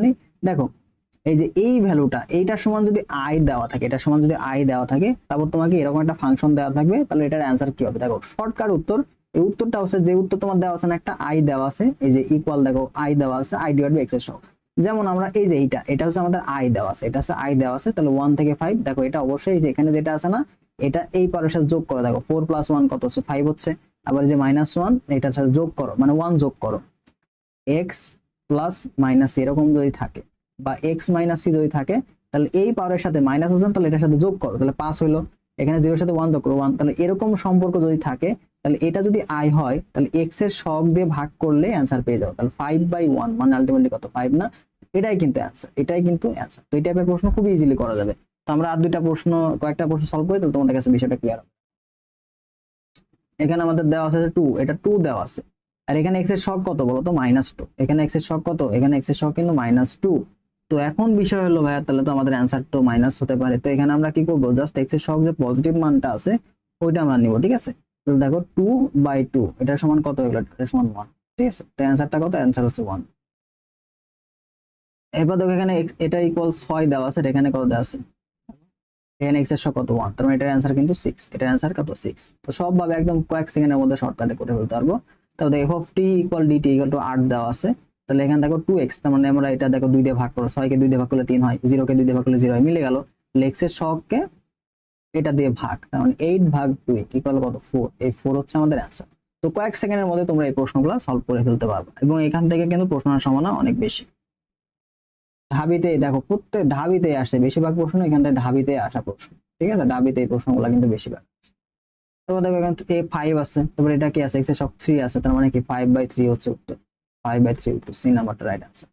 জানি দেখো, এই যে এই ভ্যালুটা এইটার সমান যদি আই দেওয়া থাকে, এটার সমান যদি আই দেওয়া থাকে, তারপর তোমাকে এরকম একটা ফাংশন দেওয়া থাকবে, তাহলে এটার অ্যান্সার কি হবে? দেখো শর্টকাট উত্তর, এই উত্তরটা হচ্ছে যে উত্তর তোমার দেওয়া আছে না, একটা আই দেওয়া আছে, এই যে ইকুয়াল দেখো আই দেওয়া আছে আই ডিভাইড বাই এক্সের সহ যেমন আমরা এই যে এইটা, এটা হচ্ছে আমাদের আই দেওয়া আছে, এটা হচ্ছে আই দেওয়া আছে, তাহলে ওয়ান থেকে ফাইভ দেখো এটা অবশ্যই এই যে এখানে যেটা আছে না, এটা এই পারের সাথে যোগ করো, দেখো ফোর প্লাস ওয়ান কত হচ্ছে? ফাইভ হচ্ছে, আবার যে মাইনাস ওয়ান এটার সাথে যোগ করো মানে ওয়ান যোগ করো। এক্স প্লাস মাইনাস এরকম যদি থাকে বা এক্স মাইনাস সি যদি থাকে, তাহলে এই পাওয়ারের সাথে মাইনাস আছে, তাহলে এটার সাথে যোগ করো। তাহলে পাস হইল। এখানে জিরোর সাথে ওয়ান যোগ করো। ওয়ান তাহলে এরকম সম্পর্ক যদি থাকে, তাহলে এটা যদি আই হয়, তাহলে এক্সের শখ দিয়ে ভাগ করলে অ্যান্সার পেয়ে যাও। তাহলে ফাইভ বাই ওয়ান মানে আলটিমেটলি কত? ফাইভ না? এটাই কিন্তু অ্যান্সার এটাই কিন্তু অ্যান্সার তো এই টাইপের প্রশ্ন খুব ইজিলি করা যাবে। তো আমরা আর দুইটা প্রশ্ন, কয়েকটা প্রশ্ন সলভ করি, তাহলে তোমাদের কাছে বিষয়টা ক্লিয়ার এখানে আমাদের দেওয়া আছে টু এটা টু দেওয়া আছে। আর এখানে এক্সের শখ কত বলো তো মাইনাস টু এখানে এক্সের শখ কত? এখানে এক্সের শখ কিন্তু মাইনাস টু তো এখন বিষয় হলো ভাইয়া, তাহলে তো আমাদের অ্যান্সার তো মাইনাস হতে পারে। তো এখানে আমরা কি করব? জাস্ট এক্সের শখ যে পজিটিভ মানটা আছে, ওইটা আমরা নিব, ঠিক আছে? তো দেখো টু বাই টু এটার সমান কত হলো এটার সমান ওয়ান ঠিক আছে? তো অ্যান্সারটা কত? অ্যান্সার হচ্ছে ওয়ান এরপর দেখো এখানে এটা ইকুয়াল ছয় দেওয়া আছে এখানে কত দেওয়া আছে? এখানে এক্সের কত? ওয়ান তার মানে এটার অ্যান্সার কিন্তু সিক্স এটার অ্যান্সার কত? সিক্স তো সব ভাবে একদম কয়েক সেকেন্ডের মধ্যে শর্টকাটে করে ফেলতে পারব। তাহলে F of T equal D T equal to আট দেওয়া আছে। তাহলে এখানে দেখো টু এক্স তার মানে আমরা এটা দেখো দুই দিয়ে ভাগ করো, ছয়কে দুই দিয়ে ভাগ করলে তিন হয়, জিরোকে দুই দিয়ে ভাগ করলে জিরো হয়, মিলে গেল। এক্সের শখকে এটা দিয়ে ভাগ, তার মানে এইট ভাগ টু ইকুয়াল কত? ফোর এই ফোর হচ্ছে আমাদের অ্যান্সার তো কয়েক সেকেন্ডের মধ্যে তোমরা এই প্রশ্নগুলো সলভ করে ফেলতে পারবে, এবং এখান থেকে কিন্তু প্রশ্নের সম্ভাবনা অনেক বেশি। ঢাবিতে দেখো, প্রত্যেক ঢাবিতে আসে, বেশিরভাগ প্রশ্ন এখান থেকে ঢাবিতে আসা প্রশ্ন, ঠিক আছে? ঢাবিতে এই প্রশ্নগুলো কিন্তু বেশিরভাগ আছে। তারপর দেখো এখানে এ ফাইভ আছে। তারপর এটা কি আছে? এক্স সব থ্রি আছে। তার মানে কি? ফাইভ বাই থ্রি হচ্ছে উত্তর। ফাইভ বাই থ্রি উত্তর। সি নাম্বারটা রাইট আনসার